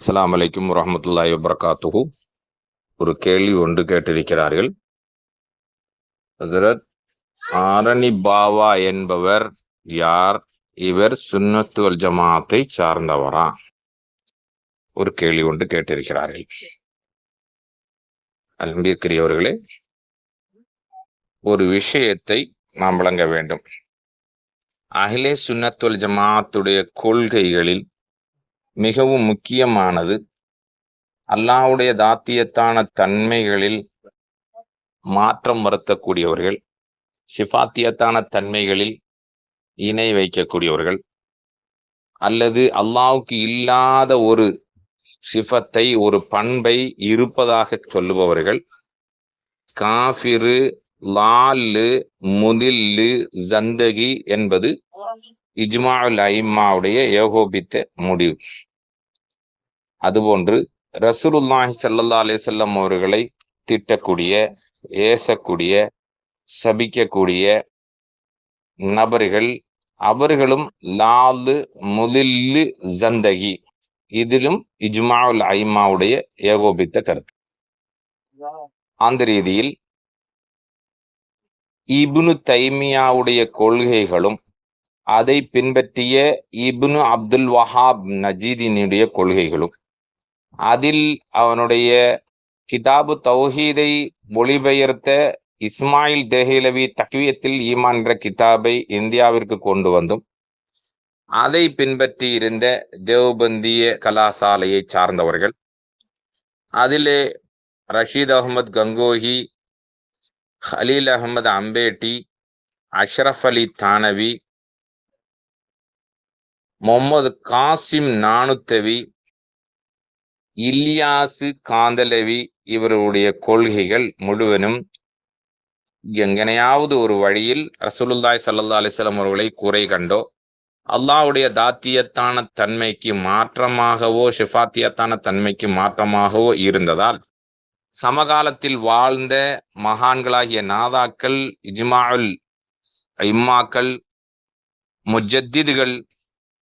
அஸ்லாம் அலைக்கும் வரஹ்மத்துல்லாஹி வபரகாத்துஹு. ஒரு கேள்வி ஒன்று கேட்டிருக்கிறார்கள். ஹசரத் ஆரணி பாவா என்பவர் யார்? இவர் சுன்னத்துவல் ஜமாத்தை சார்ந்தவரா? ஒரு கேள்வி ஒன்று கேட்டிருக்கிறார்கள். அன்பிற்குரியவர்களே ஒரு விஷயத்தை நாம் விளங்க வேண்டும். அகிலே சுன்னத்துவல் ஜமாத்துடைய கொள்கைகளில் மிகவும் முக்கியமானது. அல்லாஹ்வுடைய தாத்தியத்தான தன்மைகளில் மாற்றம் வருத்தக்கூடியவர்கள் சிஃபாத்தியத்தான தன்மைகளில் இணை வைக்கக்கூடியவர்கள் அல்லது அல்லாவுக்கு இல்லாத ஒரு சிஃபத்தை ஒரு பண்பை இருப்பதாக சொல்லுபவர்கள் காஃபிரு லால்லு முதில்லு ஜந்தகி என்பது இஜ்மாவுல் ஐம்மாவுடைய ஏகோபித்த முடிவு. அதுபோன்று ரசூலுல்லாஹி சல்லல்லா அலே செல்லம் அவர்களை திட்டக்கூடிய ஏசக்கூடிய சபிக்கக்கூடிய நபர்கள் அவர்களும் லாலு முதில்லு ஜந்தகி. இதிலும் இஜ்மாவுல் ஐமாவுடைய ஏகோபித்த கருத்து. அந்த ரீதியில் இபுனு தைமியாவுடைய கொள்கைகளும் அதை பின்பற்றிய இபுனு அப்துல் வஹாப் நஜீதினுடைய கொள்கைகளும் அதில் அவனுடைய கிதாபு தௌஹீதை மொழிபெயர்த்த இஸ்மாயில் தேஹிலவி தக்வியத்தில் ஈமான் என்ற கிதாபை இந்தியாவிற்கு கொண்டு வந்தும் அதை பின்பற்றி இருந்த தேவ்பந்திய கலாசாலையை சார்ந்தவர்கள் அதிலே ரஷீத் அகமது கங்கோஹி ஹலீல் அகமது அம்பேட்டி அஷ்ரஃப் அலி தானவி முகமது காசிம் நானுத்தவி இல்யாசு காந்தலவி இவருடைய கொள்கைகள் முழுவதும் எங்கனையாவது ஒரு வழியில் ரசூலுல்லாய் சல்லா அலிஸ்லாம் அவர்களை குறை கண்டோ அல்லாஹ்வுடைய தாத்தியத்தான தன்மைக்கு மாற்றமாகவோ ஷிஃபாத்தியத்தான தன்மைக்கு மாற்றமாகவோ இருந்ததால் சமகாலத்தில் வாழ்ந்த மகான்களாகிய நாதாக்கள் இஜ்மாவுல் இம்மாக்கள் முஜத்திதுகள்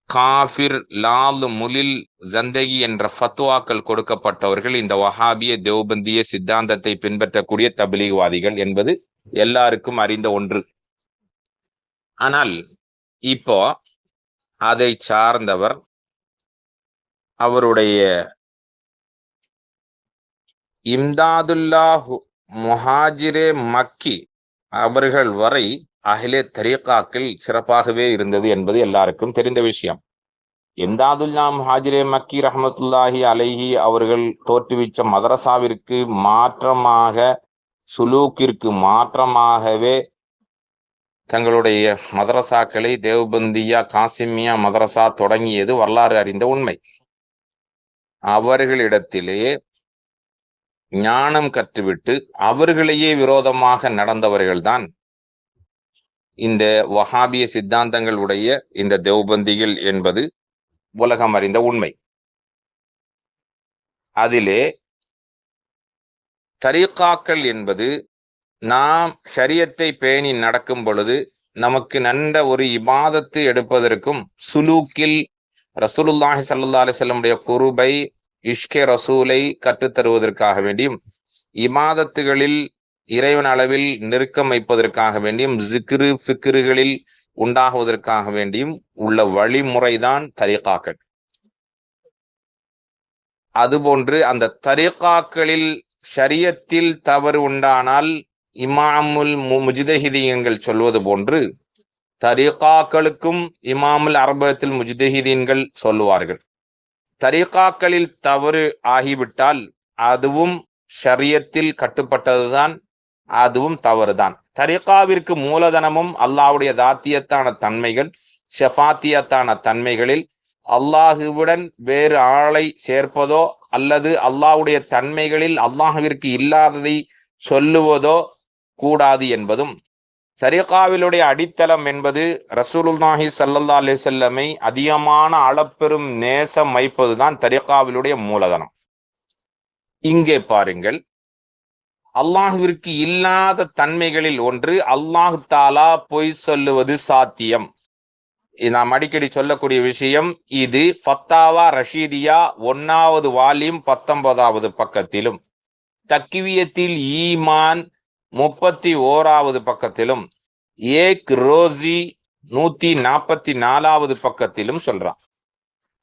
காஃபிர் லால் முலில் ஜந்தகி என்ற ஃபத்வாக்கள் கொடுக்கப்பட்டவர்கள் இந்த வஹாபிய தேவபந்திய சித்தாந்தத்தை பின்பற்றக்கூடிய தபிலீகவாதிகள் என்பது எல்லாருக்கும் அறிந்த ஒன்று. ஆனால் இப்போ அதை சார்ந்தவர் அவருடைய இம்தாதுல்லாஹு முஹாஜிரே மக்கி அவர்கள் வரை அகிலே தரீகாக்கில் சிறப்பாகவே இருந்தது என்பது எல்லாருக்கும் தெரிந்த விஷயம். எம்தாதுல்லா ஹாஜிரே மக்கி ரஹமத்துல்லாஹி அலைஹி அவர்கள் தோற்றுவிச்ச மதரசாவிற்கு மாற்றமாக சுலூக்கிற்கு மாற்றமாகவே தங்களுடைய மதரசாக்களை தேவ்பந்தியா காசிமியா மதரசா தொடங்கியது வரலாறு அறிந்த உண்மை. அவர்களிடத்திலே ஞானம் கற்றுவிட்டு அவர்களையே விரோதமாக நடந்தவர்கள்தான் இந்த வஹாபிய சித்தாந்தங்கள் உடைய இந்த தேவ்பந்திகள் என்பது உலகம் அறிந்த உண்மை. அதிலே தரீக்காக்கள் என்பது நாம் ஷரியத்தை பேணி நடக்கும் பொழுது நமக்கு நல்ல ஒரு இபாதத்து எடுப்பதற்கும் சுலூக்கில் ரசூலுல்லாஹி சல்லா அலிசல்லமுடைய குருபை இஷ்கே ரசூலை கற்றுத்தருவதற்காக வேண்டியும் இமாதத்துகளில் இறைவன் அளவில் நெருக்கம் வைப்பதற்காக வேண்டியும் ஜிக்ரு ஃபிக்ருகளில் உண்டாகுவதற்காக வேண்டியும் உள்ள வழிமுறைதான் தரிகாக்கள். அதுபோன்று அந்த தரிகாக்களில் ஷரியத்தில் தவறு உண்டானால் இமாமுல் முஜிதஹிதீன்கள் சொல்வது போன்று தரிகாக்களுக்கும் இமாமுல் அரபத்தில் முஜிதஹிதீன்கள் சொல்லுவார்கள். தரிகாக்களில் தவறு ஆகிவிட்டால் அதுவும் ஷரியத்தில் கட்டுப்பட்டதுதான் அதுவும் தவறுதான். தரிகாவிற்கு மூலதனமும் அல்லாவுடைய தாத்தியத்தான தன்மைகள் ஷெஃபாத்தியத்தான தன்மைகளில் அல்லாஹுவுடன் வேறு ஆளை சேர்ப்பதோ அல்லது அல்லாஹ்வுடைய தன்மைகளில் அல்லாஹுவிற்கு இல்லாததை சொல்லுவதோ கூடாது என்பதும் தரிகாவிலுடைய அடித்தளம் என்பது ரசூலுல்லாஹி சல்லல்லா அலி செல்லமை அதிகமான அளப்பெரும் நேசம் வைப்பதுதான் தரிகாவிலுடைய மூலதனம். இங்கே பாருங்கள் அல்லாஹுவிற்கு இல்லாத தன்மைகளில் ஒன்று அல்லாஹு தாலா பொய் சொல்லுவது சாத்தியம். நாம் அடிக்கடி சொல்லக்கூடிய விஷயம் இது ஃபத்தாவா ரஷீதியா ஒன்னாவது வால்யூம் பத்தொன்பதாவது பக்கத்திலும். தக்கிவியத்தில் ஈமான் முப்பத்தி ஓராவது பக்கத்திலும். ஏக் ரோசி நூத்தி நாற்பத்தி நாலாவது பக்கத்திலும் சொல்றான்.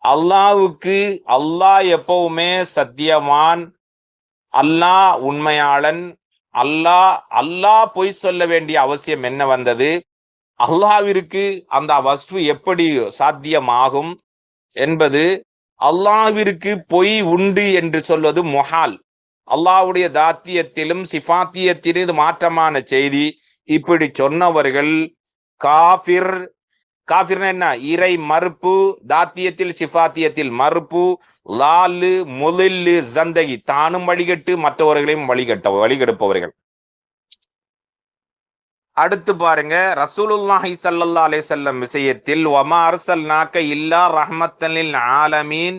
அல்லாவுக்கு அல்லாஹ் எப்பவுமே சத்தியவான் அல்லாஹ் உண்மையாளன். அல்லாஹ் அல்லாஹ் பொய் சொல்ல வேண்டிய அவசியம் என்ன வந்தது? அல்லாவிற்கு அந்த வஸ்து எப்படி சாத்தியமாகும் என்பது. அல்லாவிற்கு பொய் உண்டு என்று சொல்வது மொஹால். அல்லாவுடைய தாத்தியத்திலும் சிஃபாத்தியத்திலும் இது மாற்றமான செய்தி. இப்படி சொன்னவர்கள் காபிர் காஃபிர்னா என்ன? இறை மறுப்பு தாத்தியத்தில் சிஃபாத்தியத்தில் மறுப்பு லாலு முதல்லு ஜந்தகி தானும் வழிகட்டு மற்றவர்களையும் வழிகட்ட வழிகெடுப்பவர்கள். அடுத்து பாருங்க ரசூலுல்லாஹி சல்லல்லா அலே செல்லம் விஷயத்தில் ஒமா அரசல் நாக்க இல்லா ரஹமத்தலில் ஆலமீன்.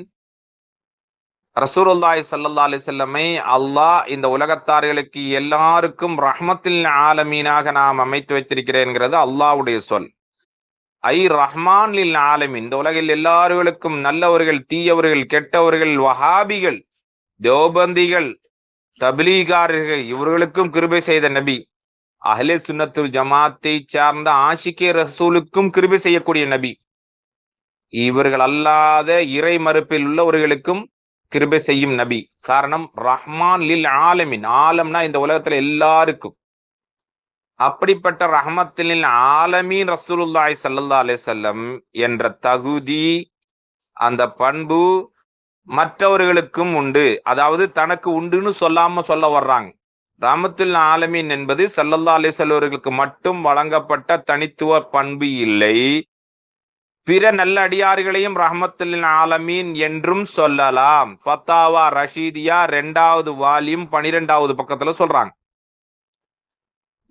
ரசூலுல்லாஹி ஸல்லல்லாஹு அலைஹி செல்லமை அல்லாஹ் இந்த உலகத்தார்களுக்கு எல்லாருக்கும் ரஹ்மத்தில் ஆலமீனாக நாம் அமைத்து வைத்திருக்கிறேன்ங்கிறது அல்லாஹ்வுடைய சொல். ஐ ரஹ்மான் லில் ஆலமீன். இந்த உலகில் எல்லார்களுக்கும் நல்லவர்கள் தீயவர்கள் கெட்டவர்கள் வஹாபிகள் தேவபந்திகள் தபிலீகாரர்கள் இவர்களுக்கும் கிருபை செய்த நபி. அஹ்லே சுன்னத்துல் ஜமாத்தை சார்ந்த ஆஷிகே ரசூலுக்கும் கிருபை செய்யக்கூடிய நபி. இவர்கள் அல்லாத இறை மறுப்பில் உள்ளவர்களுக்கும் கிருபை செய்யும் நபி. காரணம் ரஹ்மான் லில் ஆலமின். ஆலம்னா இந்த உலகத்துல எல்லாருக்கும். அப்படிப்பட்ட ரஹமத்திலில் ஆலமீன் ரசூலுல்லாய் சல்லா அலிசல்லம் என்ற தகுதி அந்த பண்பு மற்றவர்களுக்கும் உண்டு. அதாவது தனக்கு உண்டுன்னு சொல்லாம சொல்ல வர்றாங்க. ராமத்துல் ஆலமீன் என்பது சல்லல்லா அலிசல்லவர்களுக்கு மட்டும் வழங்கப்பட்ட தனித்துவ பண்பு இல்லை. பிற நல்ல அடியார்களையும் ரஹமத்துல்லின் ஆலமீன் என்றும் சொல்லலாம். பத்தாவா ரஷீதியா ரெண்டாவது வால்யூம் பனிரெண்டாவது பக்கத்துல சொல்றாங்க.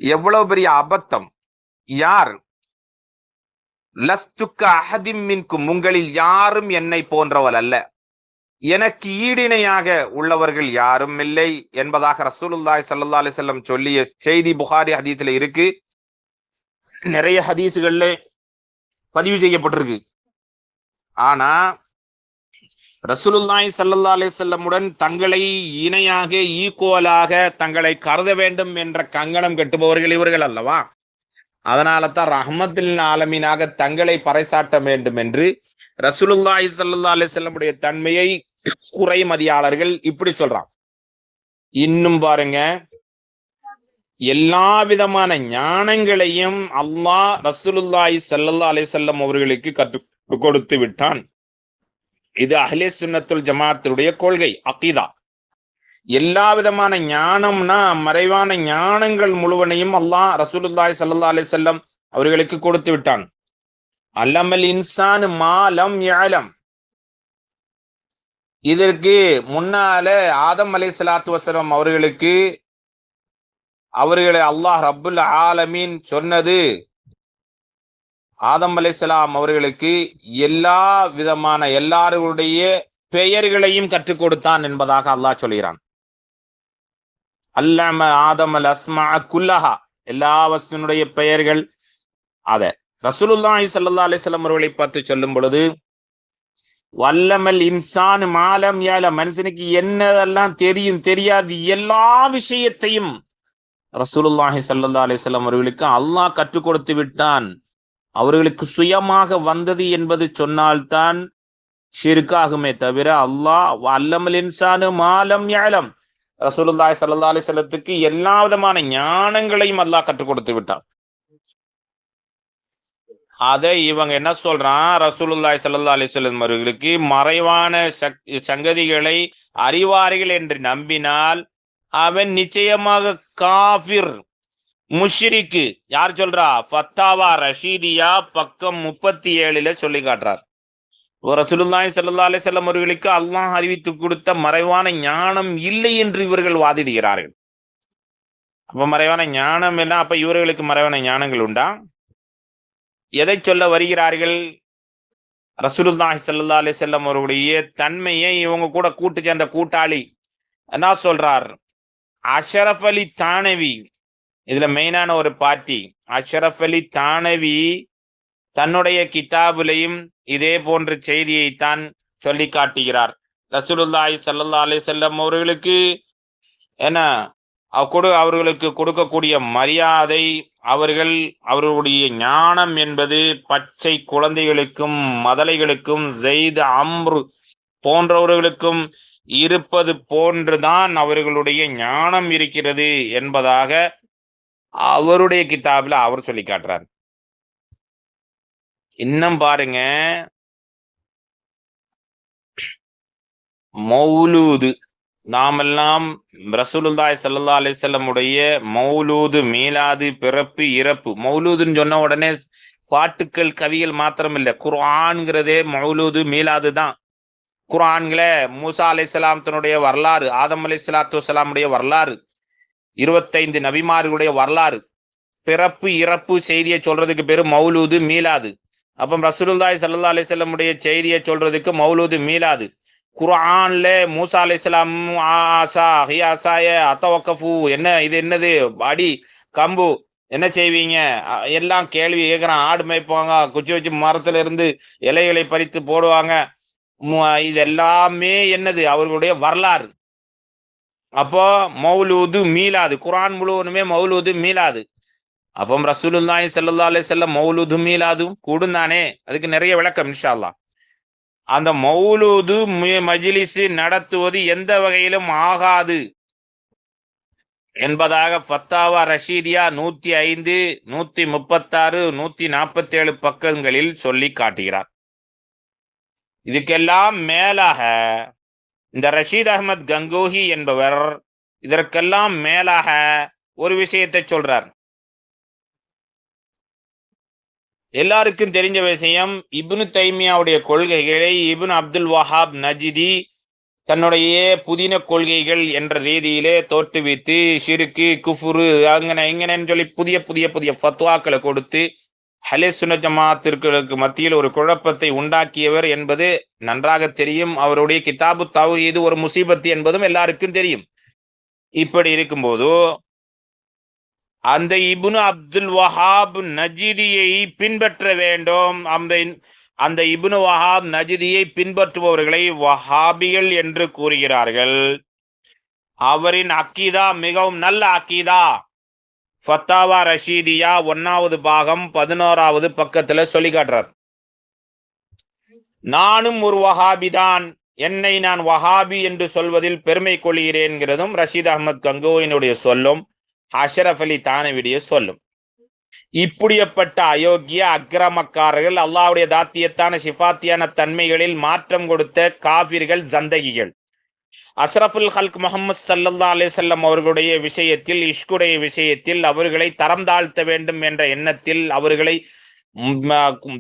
எவ்வளவு பெரிய அபத்தம்? யார்? லஸ்துக்க அஹதிம் மின்கும் உங்களில் யாரும் என்னை போன்றவள் அல்ல. எனக்கு ஈடிணையாக உள்ளவர்கள் யாரும் இல்லை என்பதாக ரசூலுல்லாய் சல்லா அலிசல்லம் சொல்லிய செய்தி புகாரி ஹதீஸ்ல இருக்கு. நிறைய ஹதீஸுகள்ல பதிவு செய்யப்பட்டிருக்கு. ஆனா ரசூலுல்லாய் சல்லா அலிசல்லமுடன் தங்களை இணையாக ஈக்குவலாக தங்களை கருத வேண்டும் என்ற கங்கணம் கட்டுபவர்கள் இவர்கள் அல்லவா? அதனால தான் ரஹமத்தில் ஆலமீனாக தங்களை பறைசாட்ட வேண்டும் என்று ரசூலுல்லாய் சல்லா அலிசல்லமுடைய தன்மையை குறைமதியாளர்கள் இப்படி சொல்றான் இன்னும் பாருங்க. எல்லா விதமான ஞானங்களையும் அல்லாஹ் ரசூலுல்லாஹி சல்லல்லா அலிசல்லம் அவர்களுக்கு கற்று கொடுத்து விட்டான். இது அஹ்லே சுன்னத்துல் ஜமாத்துடைய கொள்கை அகிதா. எல்லா விதமான ஞானம்னா மறைவான ஞானங்கள் முழுவனையும் அல்லாஹ் ரசூலுல்லாய் சல்லா அலிசல்லம் அவர்களுக்கு கொடுத்து விட்டான். அல்லமல் இன்சான் மாலம் யாலம் இதற்கு முன்னால ஆதம் அலை சலாத்து வசலம் அவர்களுக்கு அவர்களை அல்லாஹ் ரபுல் ஆலமீன் சொன்னது ஆதம் அலைசலாம் அவர்களுக்கு எல்லா விதமான எல்லாருடைய பெயர்களையும் கற்றுக் கொடுத்தான் என்பதாக அல்லாஹ் சொல்கிறான். அல்லாம ஆதம் அல் அஸ்மா குல்லஹா எல்லா வஸ்துனுடைய பெயர்கள் அத. ரசூலுல்லாஹி சல்லா அலிஸ்லாம் அவர்களை பார்த்து சொல்லும் பொழுது வல்லமல் இன்சான் மாலம் யால மனுஷனுக்கு என்னதெல்லாம் தெரியும் தெரியாது எல்லா விஷயத்தையும் ரசூலுல்லாஹி சல்லா அலிஸ்லாம் அவர்களுக்கு அல்லாஹ் கற்றுக் கொடுத்து விட்டான். அவர்களுக்கு சுயமாக வந்தது என்பது சொன்னால்தான் ஷிர்காகுமே தவிர அல்லாஹ் அல்லமல் இன்சானு மாலம் யாலம் ரசூலுல்லாய் சல்லா அலி வஸல்லத்துக்கு எல்லா விதமான ஞானங்களையும் அல்லாஹ் கற்றுக் கொடுத்து விட்டான். அதை இவங்க என்ன சொல்றான்? ரசூலுல்லாய் சல்லா அலிஸ்லம் அவர்களுக்கு மறைவான சங்கதிகளை அறிவார்கள் என்று நம்பினால் அவன் நிச்சயமாக காபிர் முஷ்ரிக்கு யார் சொல்றா? பத்தாவா ரஷீதியா பக்கம் முப்பத்தி ஏழுல சொல்லி காட்டுறார். ரசூலுல்லாய் சல்லா செல்லம் அவர்களுக்கு அல்லாஹ் அறிவித்து கொடுத்த மறைவான ஞானம் இல்லை என்று இவர்கள் வாதிடுகிறார்கள். அப்ப மறைவான ஞானம் என்ன? அப்ப இவர்களுக்கு மறைவான ஞானங்கள் உண்டா? எதை சொல்ல வருகிறார்கள்? ரசூலுல்லாஹி சல்லா அலி செல்லம் அவருடைய தன்மையை இவங்க கூட கூட்டு சேர்ந்த கூட்டாளி என்ன சொல்றார்? அஷரஃப் அலி தானவி இதுல மெயினான ஒரு பார்ட்டி அஷரஃப் அலி தானவி தன்னுடைய கிதாபிலையும் இதே போன்ற செய்தியைத்தான் சொல்லி காட்டுகிறார். ரசூலுல்லாய் சல்லா அலி செல்லம் அவர்களுக்கு என்ன? கொடு அவர்களுக்கு கொடுக்கக்கூடிய மரியாதை அவர்கள் அவர்களுடைய ஞானம் என்பது பச்சை குழந்தைகளுக்கும் மதலைகளுக்கும் ஜெயித் அம்ரு போன்றவர்களுக்கும் இருப்பது போன்றுதான் அவர்களுடைய ஞானம் இருக்கிறது என்பதாக அவருடைய கிதாபில் அவர் சொல்லி காட்டுறார். இன்னும் பாருங்க. மௌலூது நாமெல்லாம் ரசூலுல்லாய் சல்லா அலைஹி உடைய மௌலூது மீலாது பிறப்பு இறப்பு. மௌலூதுன்னு சொன்ன உடனே பாட்டுக்கள் கவிகள் மாத்திரம் இல்லை குர்ஆன்கிறதே மௌலூது மீலாது தான். குர்ஆன்ல மூசா அலை வரலாறு ஆதம் அலைஹிஸ்ஸலாத்து வஸலாமுடைய வரலாறு இருபத்தைந்து நபிமார்களுடைய வரலாறு. பிறப்பு இறப்பு செய்தியை சொல்றதுக்கு பேரு மௌலூது மீலாது. அப்ப ரசூலுல்லாஹி சல்லா அலைஹி செய்தியை சொல்றதுக்கு மௌலூது மீலாது. குரான்ல மூசா அலைஹிஸ்ஸலாம் ஆசா ஹியாசாய அத்தவக்கஃபு என்ன இது என்னது அடி கம்பு என்ன செய்வீங்க? அ- எல்லாம் கேள்வி கேட்கிறான் ஆடு மேய்ப்பாங்க குச்சி வச்சு மரத்துல இருந்து இலைகளை பறித்து போடுவாங்க. இது எல்லாமே என்னது? அவர்களுடைய வரலாறு. அப்போ மௌலூது மீலாது. குரான் முழுவதுமே மௌலூது மீலாது. அப்போ ரசூலுல்லாஹி ஸல்லல்லாஹு அலைஹி வஸல்லம் மௌலூது மீலாதும் கூடும் தானே அதுக்கு நிறைய விளக்கம் இன்ஷா அல்லாஹ் அந்த மௌலூது மி- மஜ்லிஸ் நடத்துவது எந்த வகையிலும் ஆகாது. என்பதாக ஃபத்தாவா ரஷீதியா நூத்தி ஐந்து நூத்தி முப்பத்தாறு நூத்தி நாற்பத்தி ஏழு பக்கங்களில் சொல்லி காட்டுகிறார். இதுக்கெல்லாம் மேலாக இந்த ரஷீத் அகமத் கங்கோஹி என்பவர் இதற்கெல்லாம் மேலாக ஒரு விஷயத்தை சொல்றார். எல்லாருக்கும் தெரிஞ்ச விஷயம் இப்னு தைமியாவுடைய கொள்கைகளை இப்னு அப்துல் வஹாப் நஜிதி தன்னுடைய புதின கொள்கைகள் என்ற ரீதியிலே தோற்றுவித்து சிறுக்கு குஃபுரு அங்கன இங்கனன்னு சொல்லி புதிய புதிய புதிய ஃபத்வாக்களை கொடுத்து ஹலே சுன ஜமாத்திற்கு மத்தியில் ஒரு குழப்பத்தை உண்டாக்கியவர் என்பது நன்றாக தெரியும். அவருடைய கிதாபு தௌஹீது ஒரு முசீபத்து என்பதும் எல்லாருக்கும் தெரியும். இப்படி இருக்கும்போது அந்த இபுனு அப்துல் வஹாப் நஜிதியை பின்பற்ற வேண்டும். அந்த அந்த இபுனு வஹாப் நஜிதியை பின்பற்றுபவர்களை வஹாபிகள் என்று கூறுகிறார்கள். அவரின் அக்கீதா மிகவும் நல்ல அக்கீதா ஃபத்தாவா ரஷீதியா ஒன்னாவது பாகம் பதினோராவது பக்கத்துல சொல்லி காட்டுறார். நானும் ஒரு வஹாபிதான் என்னை நான் வஹாபி என்று சொல்வதில் பெருமை கொள்கிறேன்கிறதும் ரஷீத் அகமது கங்கோயினுடைய சொல்லும் அஷரஃப் அலி தானவிடைய சொல்லும். இப்படியப்பட்ட அயோக்கிய அக்கிரமக்காரர்கள் அல்லாஹ்வுடைய தாத்தியத்தான சிஃபாத்தியான தன்மைகளில் மாற்றம் கொடுத்த காபிர்கள் சந்தகிகள் அஸ்ரஃபுல் ஹல்க் முகமது சல்லல்லா அலிசல்லம் அவர்களுடைய விஷயத்தில் இஷ்குடைய விஷயத்தில் அவர்களை தரம் தாழ்த்த வேண்டும் என்ற எண்ணத்தில் அவர்களை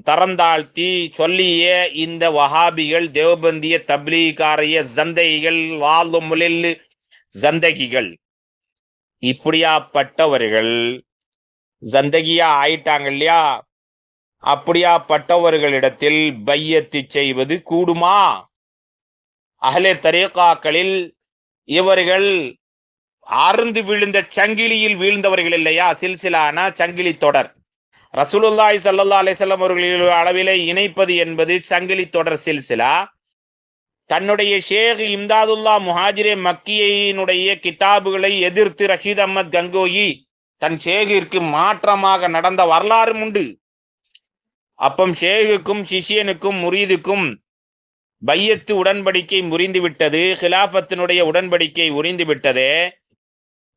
தரம் தாழ்த்தி சொல்லிய இந்த வஹாபிகள் தேவபந்திய தப்லீகாரிய ஜந்தைகள் வாழும் முலில் ஜந்தகிகள் இப்படியாப்பட்டவர்கள் ஜந்தகியா ஆயிட்டாங்க இல்லையா? அப்படியாப்பட்டவர்களிடத்தில் பையத்து செய்வது கூடுமா? அகலே தரீகாக்களில் இவர்கள் ஆர்ந்து விழுந்த சங்கிலியில் வீழ்ந்தவர்கள் இல்லையா? சில்சிலானா சங்கிலி தொடர். ரசூலுல்லாய் சல்லா அலைஹி அவர்கள் அளவிலே இணைப்பது என்பது சங்கிலி தொடர் சில்சிலா. தன்னுடைய ஷேக் இம்தாதுல்லா முஹாஜிரே மக்கியினுடைய கிதாபுகளை எதிர்த்து ரஷீத் அஹமத் கங்கோயி தன் ஷேகிற்கு மாற்றமாக நடந்த வரலாறும் உண்டு. அப்பம் ஷேகுக்கும் சிஷியனுக்கும் முரீதுக்கும் பையத்து உடன்படிக்கை முறிந்து விட்டது ஹிலாஃபத்தினுடைய உடன்படிக்கை உறிந்து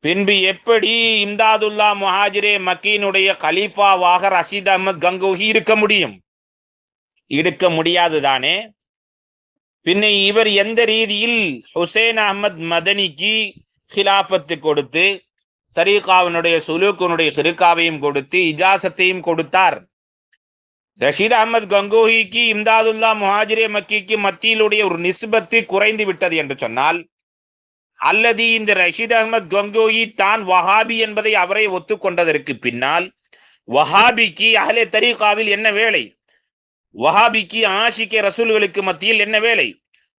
பின்பு எப்படி இம்தாதுல்லா முஹாஜிரே மக்கீனுடைய கலீஃபாவாக ரஷீத் அஹ்மத் கங்கோஹி இருக்க முடியும்? இருக்க முடியாது தானே. பின்ன இவர் எந்த ரீதியில் ஹுசேன் அஹ்மத் மதனிக்கு ஹிலாஃபத்து கொடுத்து தரீகாவினுடைய சுலூக்கினுடைய சிறுக்காவையும் கொடுத்து இஜாசத்தையும் கொடுத்தார்? ரஷீத் அகமது கங்கோஹிக்கு இம்தாதுல்லா முஹாஜிரே மக்கிக்கு மத்தியிலுடைய ஒரு நிஸ்பத்து குறைந்து விட்டது என்று சொன்னால் அல்லது இந்த ரஷீத் அகமது கங்கோஹி தான் வஹாபி என்பதை அவரை ஒத்துக்கொண்டதற்கு பின்னால் வஹாபிக்கு அஹ்லே தரீகாவில் என்ன வேலை? வஹாபிக்கு ஆஷிக்கே ரசூல்களுக்கு மத்தியில் என்ன வேலை?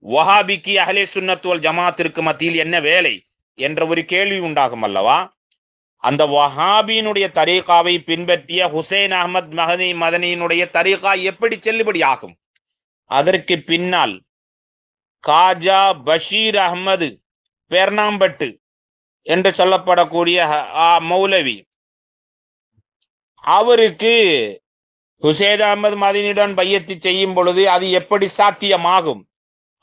வஹாபிக்கு அஹ்லே சுன்னத்துவல் ஜமாத்திற்கு மத்தியில் என்ன வேலை? என்ற ஒரு கேள்வி உண்டாகும் அல்லவா? அந்த வஹாபியினுடைய தரீகாவை பின்பற்றிய ஹுசேன் அகமத் மஹதி மதனியினுடைய தரீகா எப்படி செல்லுபடியாகும் அதற்கு பின்னால் காஜா பஷீர் அகமது பெர்னாம்பட்டு என்று சொல்லப்படக்கூடிய மௌலவி. அவருக்கு ஹுசேன் அகமது மதினியுடன் பையத்து செய்யும் பொழுது அது எப்படி சாத்தியமாகும்?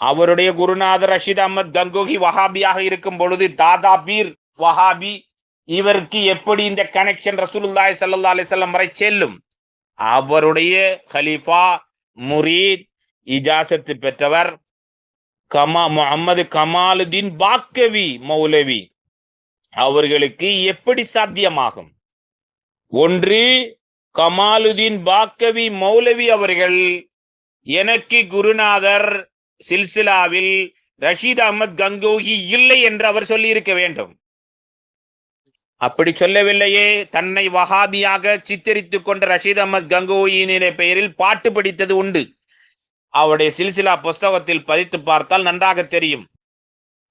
அவருடைய குருநாதர் ரஷீத் அகமது கங்கோகி வஹாபியாக இருக்கும் பொழுது தாதா பீர் வஹாபி இவருக்கு எப்படி இந்த கனெக்ஷன் ரசூலுல்லாய் சல்லா அலிசல்லம் வரை செல்லும்? அவருடைய ஹலீஃபா முரீத் இஜாசத்து பெற்றவர் கமா முகமது கமாலுதீன் பாக்கவி மௌலவி. அவர்களுக்கு எப்படி சாத்தியமாகும்? ஒன்று கமாலுதீன் பாக்கவி மௌலவி அவர்கள் எனக்கு குருநாதர் சில்சிலாவில் ரஷீத் அகமது கங்கோகி இல்லை என்று அவர் சொல்லியிருக்க வேண்டும். அப்படி சொல்லவில்லையே தன்னை வஹாபியாக சித்தரித்துக் கொண்ட ரஷீத் அஹமத் கங்கோயினுடைய பெயரில் பாட்டு படித்தது உண்டு. அவருடைய சில்சிலா புஸ்தகத்தில் பதித்து பார்த்தால் நன்றாக தெரியும்.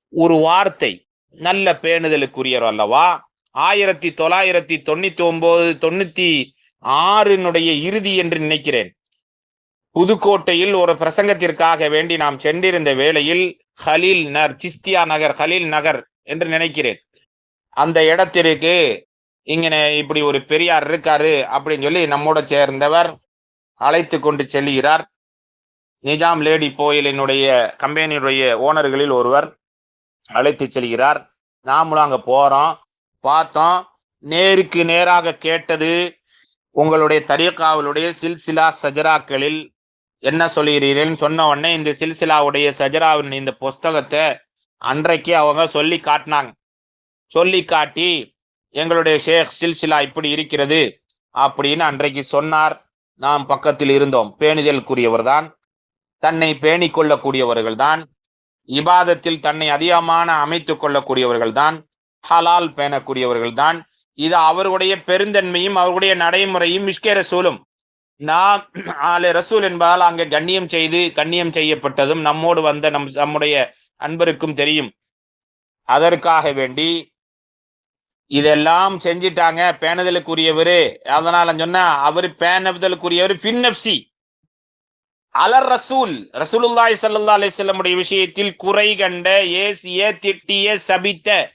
ஒரு வார்த்தை நல்ல பேணுதலுக்குரியவர் அல்லவா? ஆயிரத்தி தொள்ளாயிரத்தி தொண்ணூத்தி ஒன்பது தொண்ணூத்தி ஆறினுடைய இறுதி என்று நினைக்கிறேன். புதுக்கோட்டையில் ஒரு பிரசங்கத்திற்காக வேண்டி நாம் சென்றிருந்த வேளையில் ஹலீல் நர் சிஸ்தியா நகர் ஹலீல் நகர் என்று நினைக்கிறேன். அந்த இடத்திற்கு இங்கே இப்படி ஒரு பெரியார் இருக்காரு அப்படின்னு சொல்லி நம்மோட சேர்ந்தவர் அழைத்து கொண்டு செல்கிறார். நிஜாம் லேடி கோயிலினுடைய கம்பெனியுடைய ஓனர்களில் ஒருவர் அழைத்து செல்கிறார். நாமளும் அங்கே போகிறோம். பார்த்தோம். நேருக்கு நேராக கேட்டது உங்களுடைய தரியக்காவலுடைய சில்சிலா சஜராக்களில் என்ன சொல்லுகிறீர்கள் சொன்ன உடனே இந்த சில்சிலாவுடைய சஜராவின் இந்த புஸ்தகத்தை அன்றைக்கு அவங்க சொல்லி காட்டினாங்க. சொல்லி காட்டி எங்களுடைய ஷேக் சில்சிலா இப்படி இருக்கிறது அப்படின்னு அன்றைக்கு சொன்னார். நாம் பக்கத்தில் இருந்தோம். பேணுதலுக்குரியவர் தான் தன்னை பேணிக் கொள்ளக்கூடியவர்கள் தான் இபாதத்தில் தன்னை அதிகமான அமைத்து கொள்ளக்கூடியவர்கள் தான் ஹலால் பேணக்கூடியவர்கள் தான் இது அவர்களுடைய பெருந்தன்மையும் அவர்களுடைய நடைமுறையும் மிஷ்கே ரசூலும். நாம் ஆலே ரசூல் என்பதால் அங்கே கண்ணியம் செய்து கண்ணியம் செய்யப்பட்டதும் நம்மோடு வந்த நம் நம்முடைய அன்பருக்கும் தெரியும். அதற்காக வேண்டி இதெல்லாம் செஞ்சிட்டாங்க பேணுதலுக்குரியவரு. அதனால சொன்னா அவர் பேணுதலுக்குரியவர் பின்னப்சி அலர் ரசூல் ரசூலுல்லாய் சல்லா அலிசல்லமுடைய விஷயத்தில் குறை கண்ட ஏசிய திட்டிய சபித்த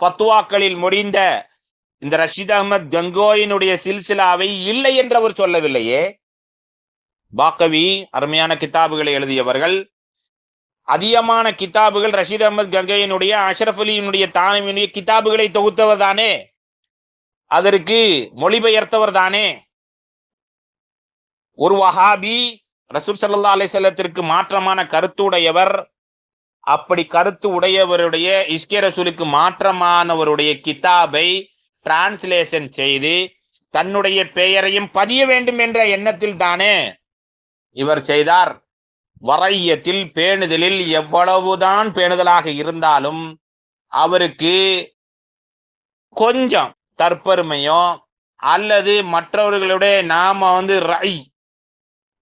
பத்துவாக்களில் முடிந்த இந்த ரஷீத் அகமது கங்கோயினுடைய சில்சிலாவை இல்லை என்று அவர் சொல்லவில்லையே. பாக்கவி அருமையான கிதாபுகளை எழுதியவர்கள் அதிகமான கிதாபுகள் ரஷீத் அகமது கங்கையினுடைய அஷ்ரஃப் அலியினுடைய தானவியினுடைய கிதாபுகளை தொகுத்தவர் தானே? அதற்கு மொழிபெயர்த்தவர் தானே? ஒரு வஹாபி ரசூல் சல்லா அலிசல்லத்திற்கு மாற்றமான மாற்றமான கருத்துடையவர். அப்படி கருத்து உடையவருடைய இஸ்கே ரசூலுக்கு மாற்றமானவருடைய கிதாபை டிரான்ஸ்லேஷன் செய்து தன்னுடைய பெயரையும் பதிய வேண்டும் என்ற எண்ணத்தில் தானே இவர் செய்தார். வரையத்தில் பேணுதலில் எவ்வளவுதான் பேணுதலாக இருந்தாலும் அவருக்கு கொஞ்சம் தற்பெருமையோ அல்லது மற்றவர்களுடைய நாம வந்து ரை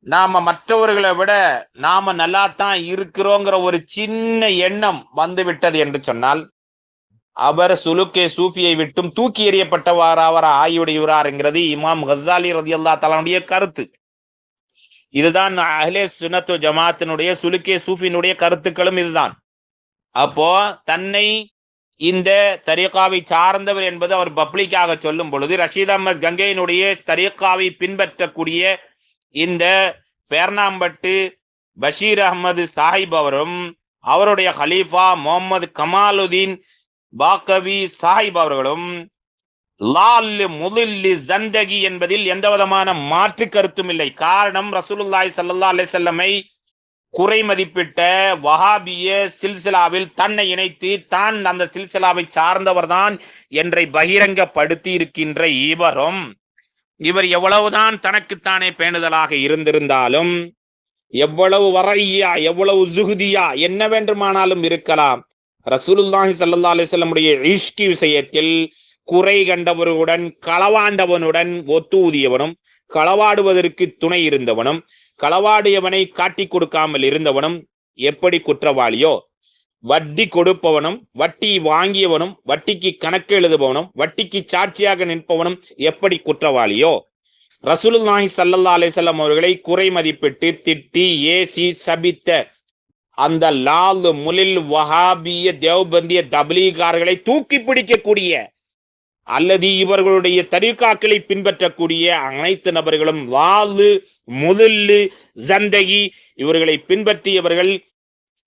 நாம மற்றவர்களை விட நாம நல்லா தான் இருக்கிறோங்கிற ஒரு சின்ன எண்ணம் வந்து விட்டது என்று சொன்னால் அவர் சுலுக்கே சூஃபியை விட்டும் தூக்கி எறியப்பட்டவார் அவர் ஆயுடையுறார் என்கிறது இமாம் ஹசாலி ரதி அல்லா தலானுடைய கருத்து. இதுதான் அஹ்லே சுனத்து ஜமாத்தினுடைய சுலுக்கே சூஃபினுடைய கருத்துக்களும் இதுதான். அப்போ தன்னை இந்த தரீகாவை சார்ந்தவர் என்பது அவர் பப்ளிக்காக சொல்லும் பொழுது ரஷீத் அஹமத் கங்கையினுடைய தரீகாவை பின்பற்றக்கூடிய இந்த பேர்னாம்பட்டு பஷீர் அகமது சாஹிப் அவரும் அவருடைய ஹலீஃபா முகமது கமாலுதீன் பாக்கவி சாஹிப் அவர்களும் லால் முதல்லி ஜந்தகி என்பதில் எந்த விதமான மாற்று கருத்தும் இல்லை. காரணம் ரசூலுல்லாய் சல்லா அலைஹி செல்லமை குறை மதிப்பிட்ட வஹாபிய சில்சிலாவில் தன்னை இணைத்து தான் அந்த சில்சிலாவை சார்ந்தவர்தான் என்றை பகிரங்கப்படுத்தி இருக்கின்ற இவரும். இவர் எவ்வளவுதான் தனக்குத்தானே பேணுதலாக இருந்திருந்தாலும் எவ்வளவு வரையா எவ்வளவு ஜுகுதியா என்ன வேண்டுமானாலும் இருக்கலாம். ரசூலுல்லாஹி சல்லா அலிசல்லமுடைய இஷ்கி விஷயத்தில் குறை கண்டவர்களுடன் களவாண்டவனுடன் ஒத்துவதியவனும் களவாடுவதற்கு துணை இருந்தவனும் களவாடியவனை காட்டி கொடுக்காமல் இருந்தவனும் எப்படி குற்றவாளியோ? வட்டி கொடுப்பவனும் வட்டி வாங்கியவனும் வட்டிக்கு கணக்கு எழுதுபவனும் வட்டிக்கு சாட்சியாக நிற்பவனும் எப்படி குற்றவாளியோ? ரசூலுல்லாஹி சல்லல்லா அலைஹி அவர்களை குறை மதிப்பிட்டு திட்டி ஏசி சபித்த அந்த லால் முலில் வஹாபிய தேவபந்திய தபலீகார்களை தூக்கி பிடிக்கக்கூடிய அல்லது இவர்களுடைய தரிகாக்களை பின்பற்றக்கூடிய அனைத்து நபர்களும் வாலு முதல்லு ஜந்தகி இவர்களை பின்பற்றியவர்கள்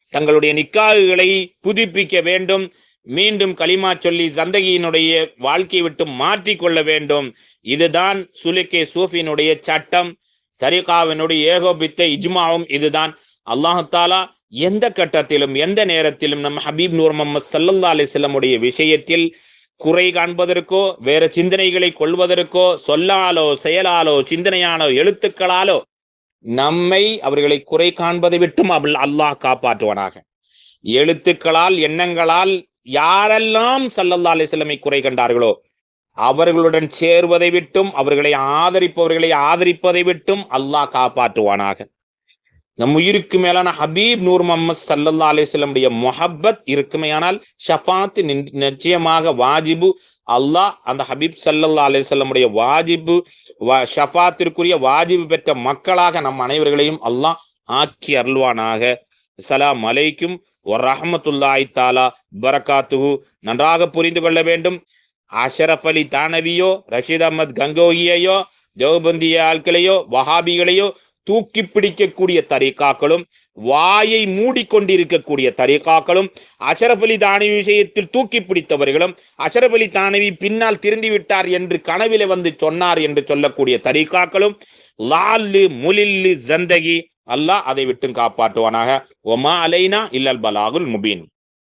தங்களுடைய நிக்காகுகளை புதுப்பிக்க வேண்டும். மீண்டும் களிமா சொல்லி ஜந்தகியினுடைய வாழ்க்கையை விட்டு மாற்றிக்கொள்ள வேண்டும். இதுதான் சுலிகே சூஃபியினுடைய சட்டம். தரிகாவினுடைய ஏகோபித்த இஜ்மாவும் இதுதான். அல்லாஹாலா எந்த கட்டத்திலும் எந்த நேரத்திலும் நம் ஹபீப் நூர் முகமது சல்லா அலிஸ்லமுடைய விஷயத்தில் குறை காண்பதற்கோ வேற சிந்தனைகளை கொள்வதற்கோ சொல்லாலோ செயலாலோ சிந்தனையாலோ எழுத்துக்களாலோ நம்மை அவர்களை குறை காண்பதை விட்டும் அவள் அல்லாஹ் காப்பாற்றுவானாக. எழுத்துக்களால் எண்ணங்களால் யாரெல்லாம் சல்லல்லா அலிஸ்லமை குறை கண்டார்களோ அவர்களுடன் சேர்வதை விட்டும் அவர்களை ஆதரிப்பவர்களை ஆதரிப்பதை விட்டும் அல்லாஹ் காப்பாற்றுவானாக. நம் உயிருக்கு மேலான ஹபீப் நூர் முகமது சல்லல்லா அலிஸ்லமுடைய மொஹப்பத் இருக்குமையானால் ஷஃபாத்து நிச்சயமாக வாஜிபு. அல்லாஹ் அந்த ஹபீப் சல்லல்லா அலிஸ்லமுடைய வாஜிபு ஷஃபாத்திற்குரிய வாஜிபு பெற்ற மக்களாக நம் அனைவர்களையும் அல்லாஹ் ஆக்கி அருள்வானாக. சலாம் அலைக்கும் வரஹமத்துல்லாஹி தாலா பரகாத்துஹு. நன்றாக புரிந்து கொள்ள வேண்டும். அஷரப் அலி தானவியோ ரஷீத் அஹமத் கங்கோகியையோ தேவபந்திய ஆட்களையோ வஹாபிகளையோ தூக்கி பிடிக்கக்கூடிய தரிகாக்களும் வாயை மூடிக்கொண்டிருக்கக்கூடிய தரிகாக்களும் அஷரஃப் அலி தானவி விஷயத்தில் தூக்கி பிடித்தவர்களும் அஷரஃப் அலி தானவி பின்னால் திருந்தி விட்டார் என்று கனவில வந்து சொன்னார் என்று சொல்லக்கூடிய தரிகாக்களும் லால்லு முலில்லு ஜந்தகி அல்லாஹ் அதை விட்டு காப்பாற்றுவானாக. ஒமா அலைனா இல்லல் பலாகுல் முபீன்.